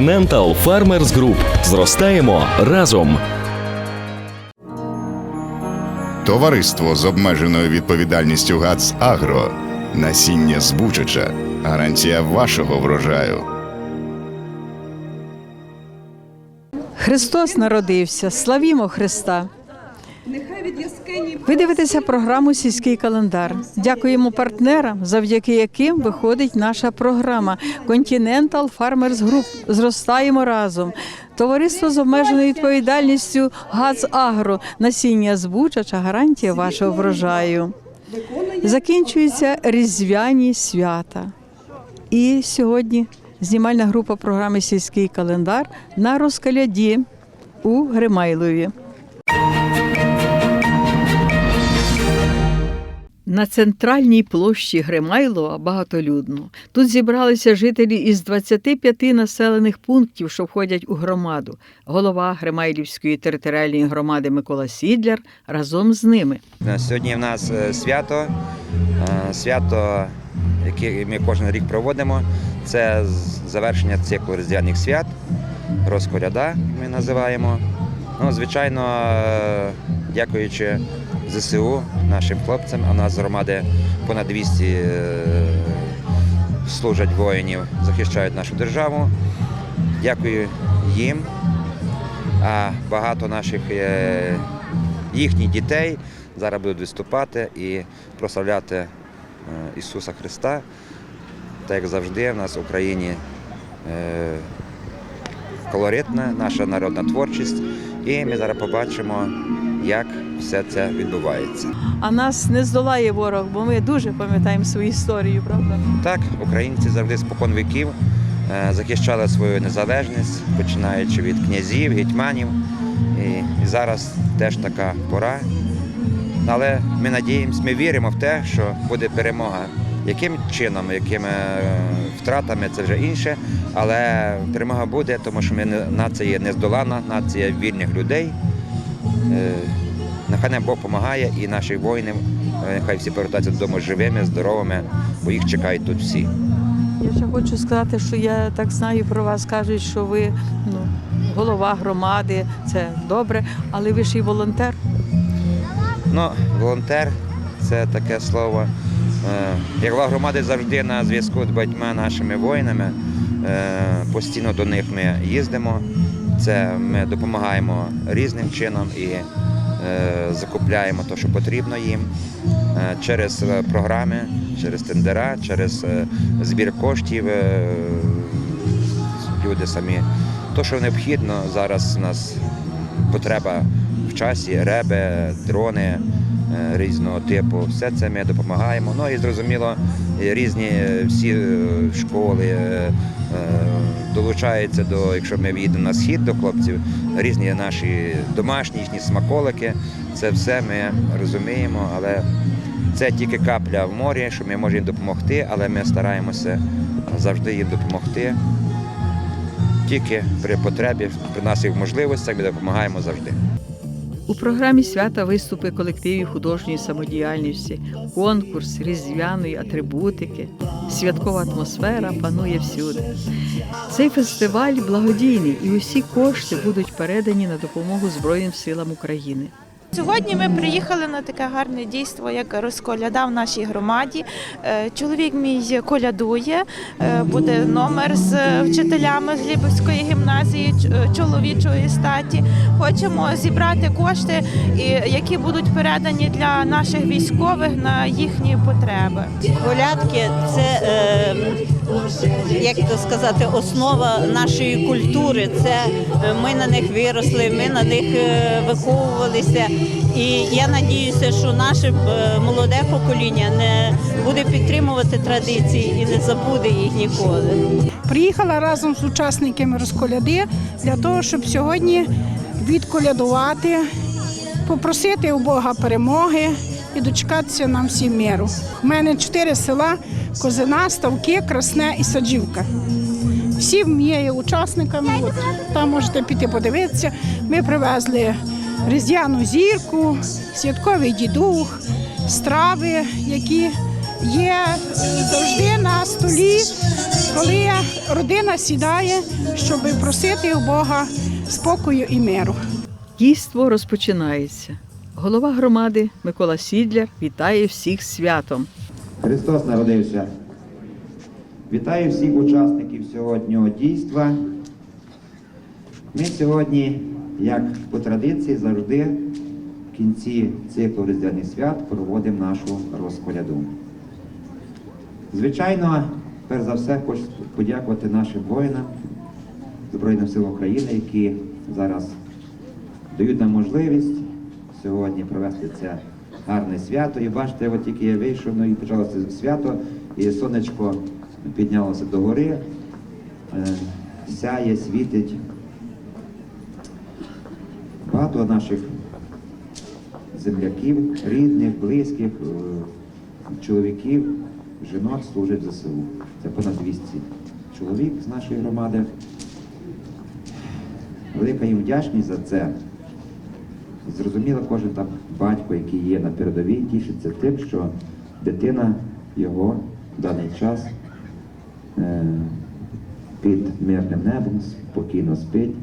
Continental Farmers Group. Зростаємо разом. Товариство з обмеженою відповідальністю ГАЦ Агро. Насіння збучача. Гарантія вашого врожаю. Христос народився, славімо Христа. Ви дивитеся програму Сільський календар. Дякуємо партнерам, завдяки яким виходить наша програма Continental Farmers Group. Зростаємо разом. Товариство з обмеженою відповідальністю ГАЦ Агро. Насіння збучача гарантія вашого врожаю. Закінчуються різдвяні свята. І сьогодні знімальна група програми Сільський календар на розкаляді у Гримайлові. На центральній площі Гримайлова багатолюдно. Тут зібралися жителі із 25 населених пунктів, що входять у громаду. Голова Гримайлівської територіальної громади Микола Сідляр разом з ними. Сьогодні в нас е, свято, е, свято, яке ми кожен рік проводимо. Це завершення циклу різдвяних свят, розколяда ми називаємо. Ну, звичайно, е, дякуючи ЗСУ, нашим хлопцям, а нас громади понад 200 е, служать воїнів, захищають нашу державу. Дякую їм. А багато наших е, їхніх дітей зараз будуть виступати і прославляти е, Ісуса Христа. Так як завжди, в нас в Україні колоритна наша народна творчість. І ми зараз побачимо, як все це відбувається. А нас не здолає ворог, бо ми дуже пам'ятаємо свою історію, правда? Так, українці завжди спокон віків е, захищали свою незалежність, починаючи від князів, гетьманів. І, зараз теж така пора. Але ми надіємося, ми віримо в те, що буде перемога. Яким чином, якими е, втратами, це вже інше. Але перемога буде, тому що ми нація нездолана, нація вільних людей. Е, Нехай нам Бог допомагає і наші воїни, е, нехай всі повертаються додому живими, здоровими, бо їх чекають тут всі. Я ще хочу сказати, що я так знаю про вас, кажуть, що ви ну, голова громади, це добре, але ви ж і волонтер. Ну, волонтер це таке слово. Е, Як голова громади завжди на зв'язку з багатьма нашими воїнами. Постійно до них ми їздимо. Це ми допомагаємо різним чином і е, закупляємо те, що потрібно їм е, через е, програми, через тендера, через збір коштів. Люди самі. То, що необхідно, зараз у нас потреба в часі, реби, дрони різного типу. Все це ми допомагаємо. Ну і зрозуміло, різні е, всі е, школи е, е, долучаються до, якщо ми їдемо на схід до хлопців, різні наші домашні смаколики. Це все ми розуміємо, але це тільки капля в морі, що ми можемо їм допомогти, але ми стараємося завжди їм допомогти. Тільки при потребі, при наших можливостях ми допомагаємо завжди. У програмі свята виступи колективів художньої самодіяльності, конкурс різдвяної атрибутики, святкова атмосфера панує всюди. Цей фестиваль благодійний і усі кошти будуть передані на допомогу Збройним силам України. Сьогодні ми приїхали на таке гарне дійство, як розколяда в нашій громаді. Е, Чоловік мій колядує, е, буде номер з вчителями з Лібовської гімназії е, чоловічої статі. Хочемо зібрати кошти, які будуть передані для наших військових на їхні потреби. Колядки це, е, як то сказати, основа нашої культури. Це е, ми на них виросли, ми на них е, виховувалися. І я надіюся, що наше е, молоде покоління не буде підтримувати традиції і не забуде їх ніколи. Приїхала разом з учасниками розколяди для того, щоб сьогодні відколядувати, попросити у Бога перемоги і дочекатися нам всім миру. У мене чотири села: Козина, Ставки, Красне і Саджівка. Всі ми є учасниками. От, там можете піти подивитися. Ми привезли різдвяну зірку, святковий дідух, страви, які є завжди на столі коли родина сідає, щоб просити у Бога спокою і миру. Дійство розпочинається. Голова громади Микола Сідляр вітає всіх святом. Христос народився. Вітаю всіх учасників сьогоднішнього дійства. Ми сьогодні, як по традиції, завжди в кінці циклу Різдвяних свят проводимо нашу розколяду. Звичайно, перш за все, хочу подякувати нашим воїнам Збройним силам України, які зараз дають нам можливість сьогодні провести це гарне свято. І бачите, от тільки я вийшов, ну і почалося свято, і сонечко піднялося до гори, е, сяє, світить. Багато наших земляків, рідних, близьких, е, чоловіків, жінок служать в ЗСУ. Це понад 200 чоловік з нашої громади. Велика їм вдячність за це. Зрозуміло, кожен там батько, який є на передовій, тішиться тим, що дитина його в даний час е, під мирним небом спокійно спить.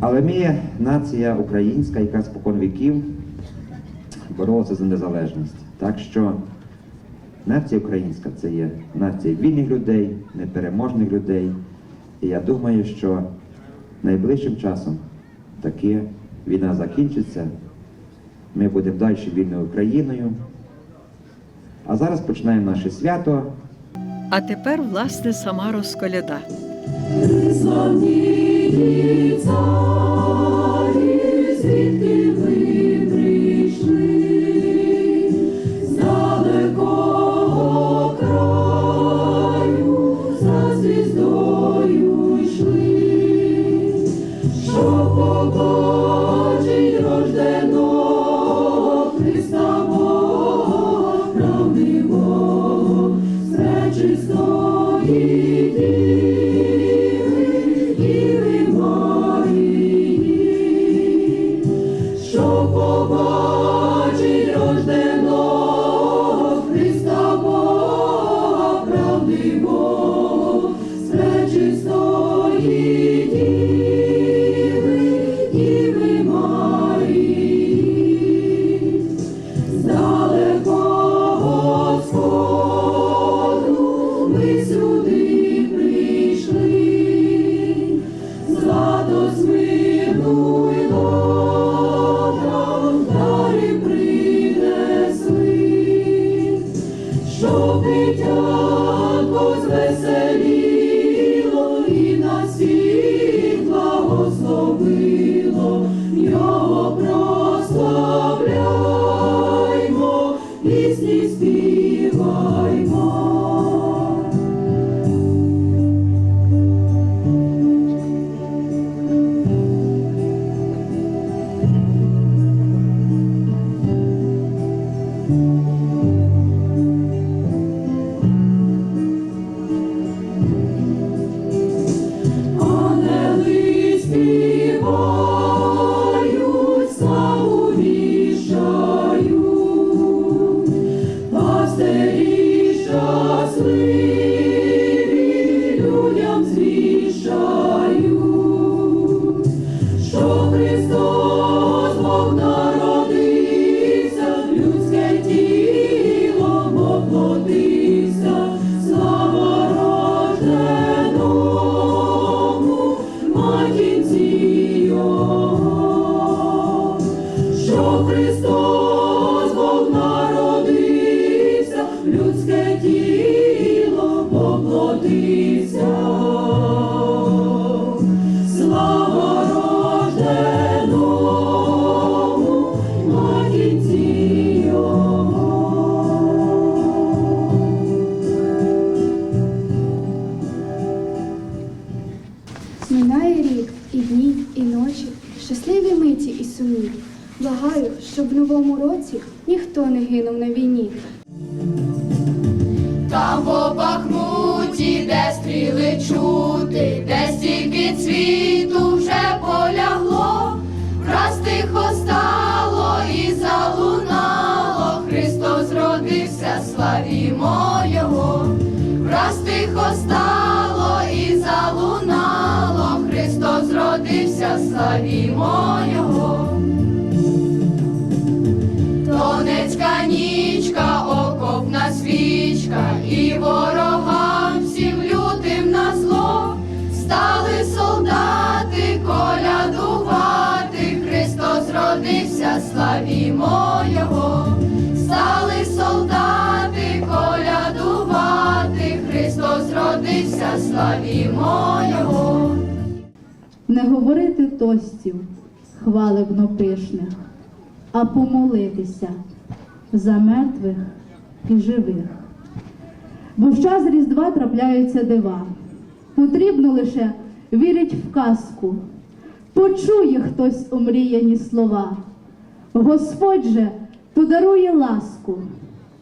Але ми нація українська, яка спокон віків боролася за незалежність. Так що нація українська це є нація вільних людей, непереможних людей. І я думаю, що найближчим часом таки війна закінчиться, ми будемо далі вільною Україною. А зараз починаємо наше свято. А тепер, власне, сама розколяда. Благаю, щоб в новому році ніхто не гинув на війні. Там по Бахмуті, де стріли чути, де стільки світу вже полягло, враз тихо стало і залунало, Христос зродився, славімо Його, враз тихо стало і залунало, Христос зродився, славімо Його. нічка, окопна свічка, і ворогам всім лютим на зло стали солдати колядувати, Христос родився, славімо Його, стали солдати колядувати, Христос родився, славімо Його. Не говорити тостів, хвалебно пишних, а помолитися за мертвих і живих. Бо в час Різдва трапляються дива. Потрібно лише вірить в казку, почує хтось омріяні слова. Господь же подарує ласку,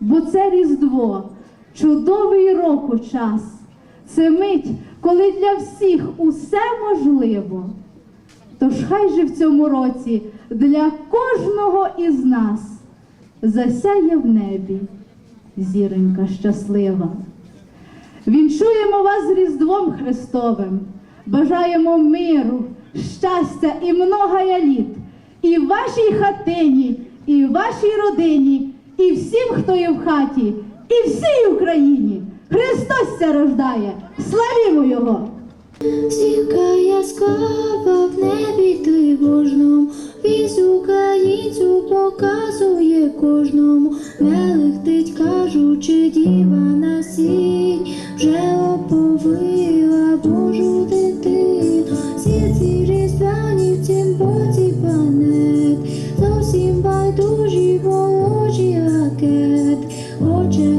бо це Різдво, чудовий року час. Це мить, коли для всіх усе можливо. Тож хай же в цьому році для кожного із нас засяє в небі зіронька щаслива. Віншуємо вас з Різдвом Христовим, бажаємо миру, щастя і многая літ, і вашій хатині, і вашій родині, і всім, хто є в хаті, і всій Україні. Христос ся рождає! Славімо Його! Зірка яскрава в небі тривожному, віз українцю показує кожному, мелехтить, кажучи, діва на сінь, вже оповила Божу дитину, сірці різдвяні в цім боці планет, зовсім байдужі ворожі ракет, Отче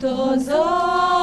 Що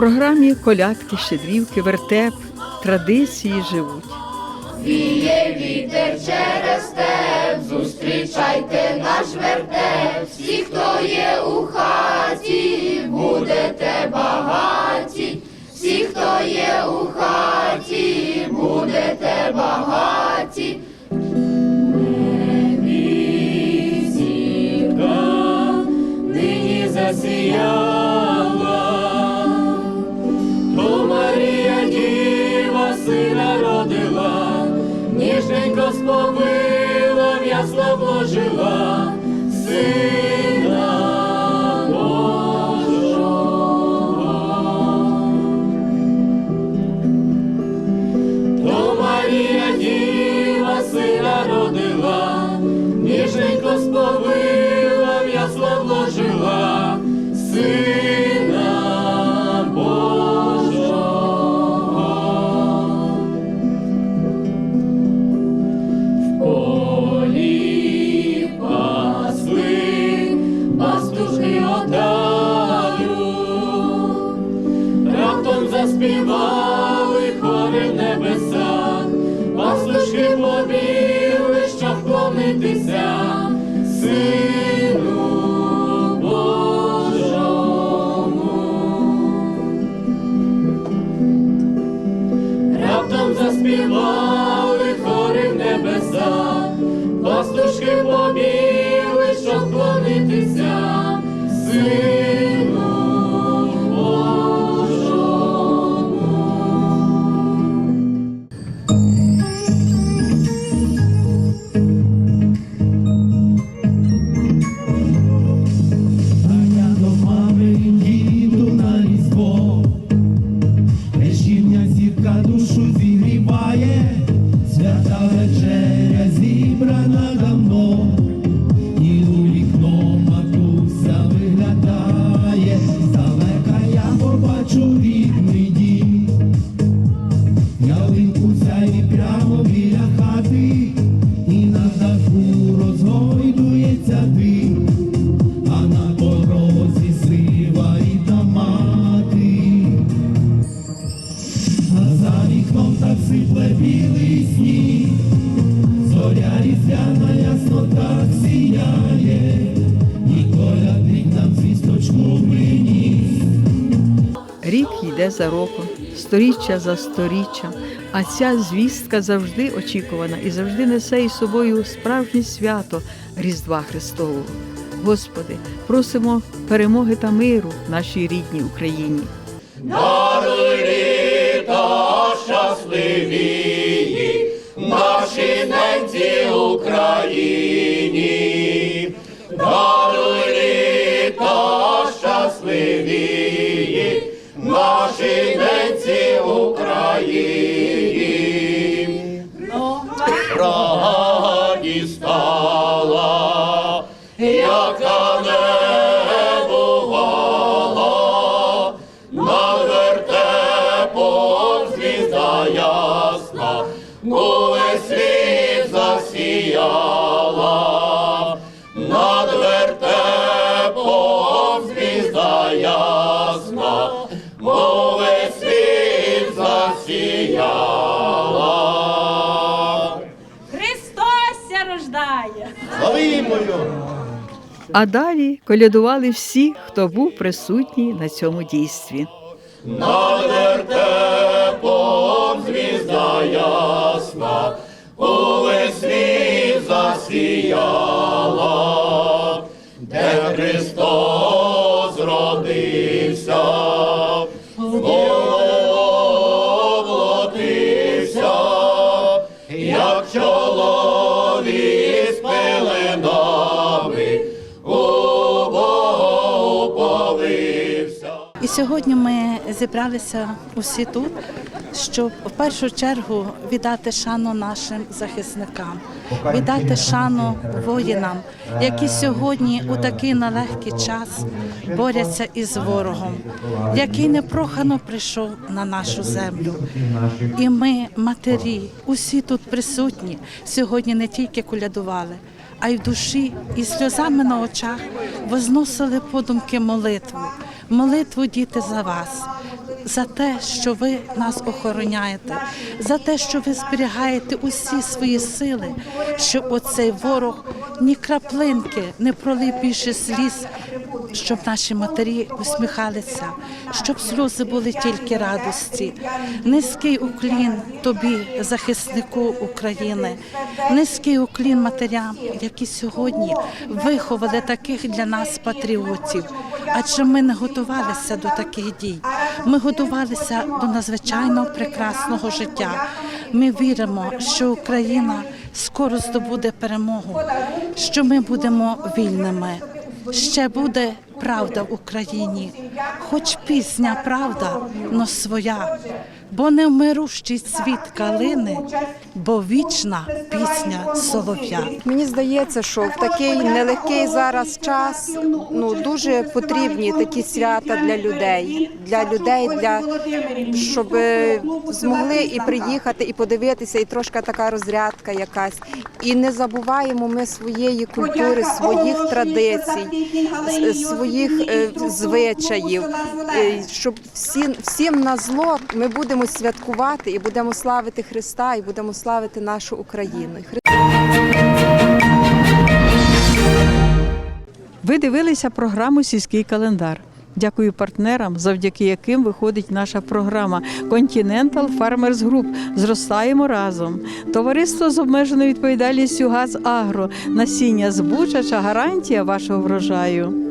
програмі колядки, щедрівки, вертеп, традиції живуть. Віє вітер через степ, зустрічайте наш вертеп, всі, хто є у хаті, будете багаті, всі, хто є у хаті, будете багаті. Небі, сітка, нині засіяє. сина родила, ніжненько сповила, в ясло вложила. сторіччя за сторіччям. А ця звістка завжди очікувана і завжди несе із собою справжнє свято Різдва Христового. Господи, просимо перемоги та миру нашій рідній Україні. Даруй літа щасливі, наші ненці Україні, даруй літа щасливі. Наші ненці Україні, Радість стане. Засіяла. Христос ся рождає. Славімо його! А далі колядували всі, хто був присутній на цьому дійстві. Над вертепом звізда ясна, увесь світ засіяла, сьогодні ми зібралися усі тут, щоб в першу чергу віддати шану нашим захисникам, віддати шану воїнам, які сьогодні у такий нелегкий час борються із ворогом, який непрохано прийшов на нашу землю. І ми, матері, усі тут присутні, сьогодні не тільки колядували, а й в душі і сльозами на очах возносили подумки молитву. Молитву діти за вас, за те, що ви нас охороняєте, за те, що ви зберігаєте усі свої сили, щоб оцей ворог ні краплинки не пролив більше сліз, щоб наші матері усміхалися, щоб сльози були тільки радості. Низький уклін тобі, захиснику України, низький уклін матерям, які сьогодні виховали таких для нас патріотів. Адже ми не готувалися до таких дій. Ми готувалися до надзвичайно прекрасного життя. Ми віримо, що Україна скоро здобуде перемогу, що ми будемо вільними. Ще буде правда в Україні, хоч пісня правда, но своя, бо не вмирущий цвіт калини, бо вічна пісня солов'я. Мені здається, що в такий нелегкий зараз час ну дуже потрібні такі свята для людей, для людей, для щоб е, змогли і приїхати, і подивитися, і трошки така розрядка якась. І не забуваємо ми своєї культури, своїх традицій, с- своїх е, звичаїв, Е, щоб всі, всім на зло ми будемо святкувати і будемо славити Христа, і будемо славити нашу Україну. Ви дивилися програму Сільський календар. Дякую партнерам, завдяки яким виходить наша програма Continental Farmers Group. Зростаємо разом. Товариство з обмеженою відповідальністю ГАЗ Агро. Насіння збучача гарантія вашого врожаю.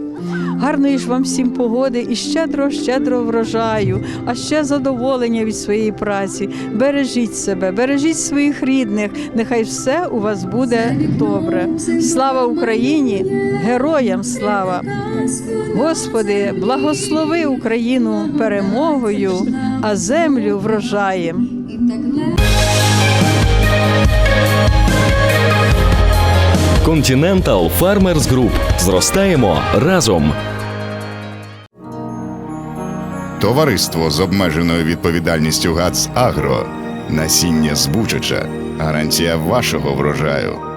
Гарної ж вам всім погоди і щедро, щедро врожаю, а ще задоволення від своєї праці. Бережіть себе, бережіть своїх рідних. Нехай все у вас буде добре. Слава Україні! Героям слава! Господи, благослови Україну перемогою, а землю врожаєм. Continental Farmers Group. Зростаємо разом. Товариство з обмеженою відповідальністю ГАЦ Агро. Насіння збучача. Гарантія вашого врожаю.